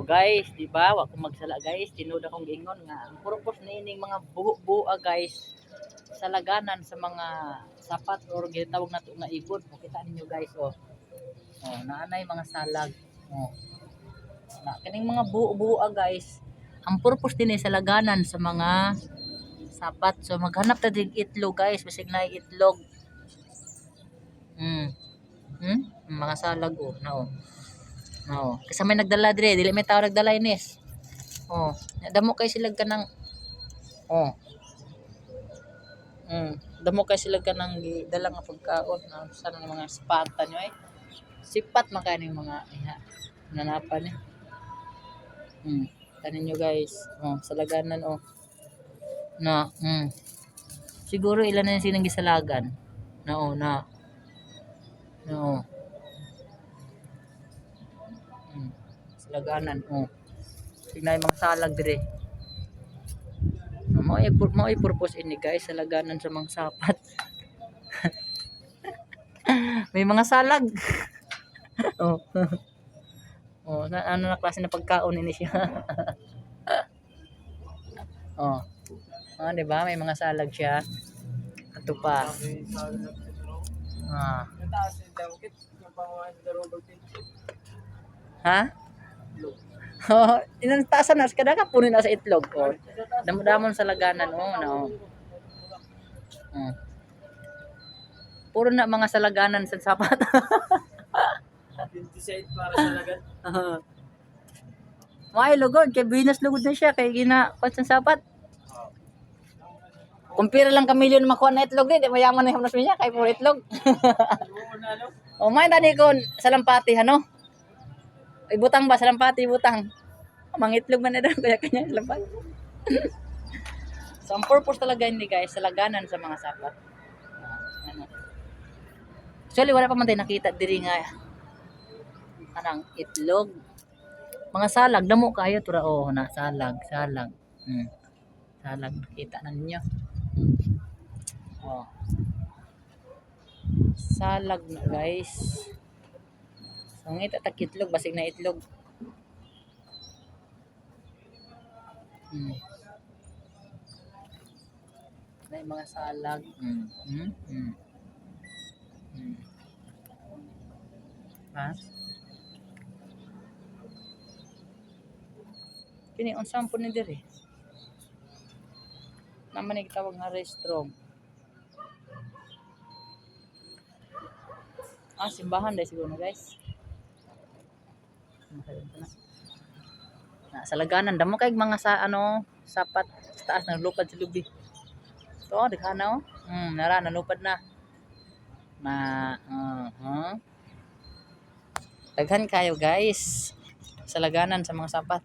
O guys, di ba? Wa ko magsala guys. Tinuod akong gingon nga ang purpose na ining mga buo-buo guys sa laganan sa mga sapat or gitawag nato nga ibon. Makita ninyo guys oh. Oh, naanay mga salag. Oh. Na kaning mga buo-buo guys. Ang purpose din sa laganan sa mga sapat. So maghanap ta dig itlog guys, bisig na itlog. Mm. Hmm? Mga salag oh, na oh. Oo. Kasi may nagdala dire, dili may tao nagdala inis. Oh, damo kay sila ka ng Oh. Mm, damo kay sila ka ng dala nga pagkaon na sa mga sipatan nyo ay. Sipat man kani mga iha. Nanapan eh. Mm, tanin nyo guys. Oh, sa laganan oh. Na, mm. Siguro ilan na yung sinang gisalagan. Na oh, na. Na oh. Salaganan, oh. Tingnan yung mga salag dire. Mo ay mo ay purpose ini guys, salaganan sa mga sapat. May mga salag. oh. oh, na, ano na klase na pagkaon ini siya. oh. Oh, 'di ba? May mga salag siya. Ato pa. Ah. Ha? Oh, inang taasan na kada ka punin na sa itlog oh. Damo-damon sa laganan oh, na oh. Puro na mga salaganan sa sapat. 27 para sa lagat. May lugod kay Venus lugod na siya kay gina kwat sa sapat. Kumpira lang kamilyon makuha na itlog di, di mayaman na yung hamnas niya kay puro itlog. Oo no? o may tani kon salampati ano? Ay butang ba salampati butang. Mangitlog man na daw kaya kanya salampati. so ang purpose talaga ni guys, salaganan sa mga sapat. Ano. Actually wala pa man tayo nakita diri nga anang itlog. Mga salag damo kayo tura oh na salag, salag. Hmm. Salag nakita na ninyo. Oh. Salag na guys. So ngita ta itlog basig na itlog. Hmm. May mga salag. Hmm. Hmm. Hmm. Hmm. Ha? Kini unsang po ni diri? Naman ni tawag nga restroom. Ah, simbahan dahil siguro guys. Na, sa laganan, damo kay mga sa ano, sapat sa taas ng lupad sa lubi. So, daghan na oh. Hmm, nara, nanupad na. Na, uh, huh? Daghan kayo guys. Sa laganan sa mga sapat.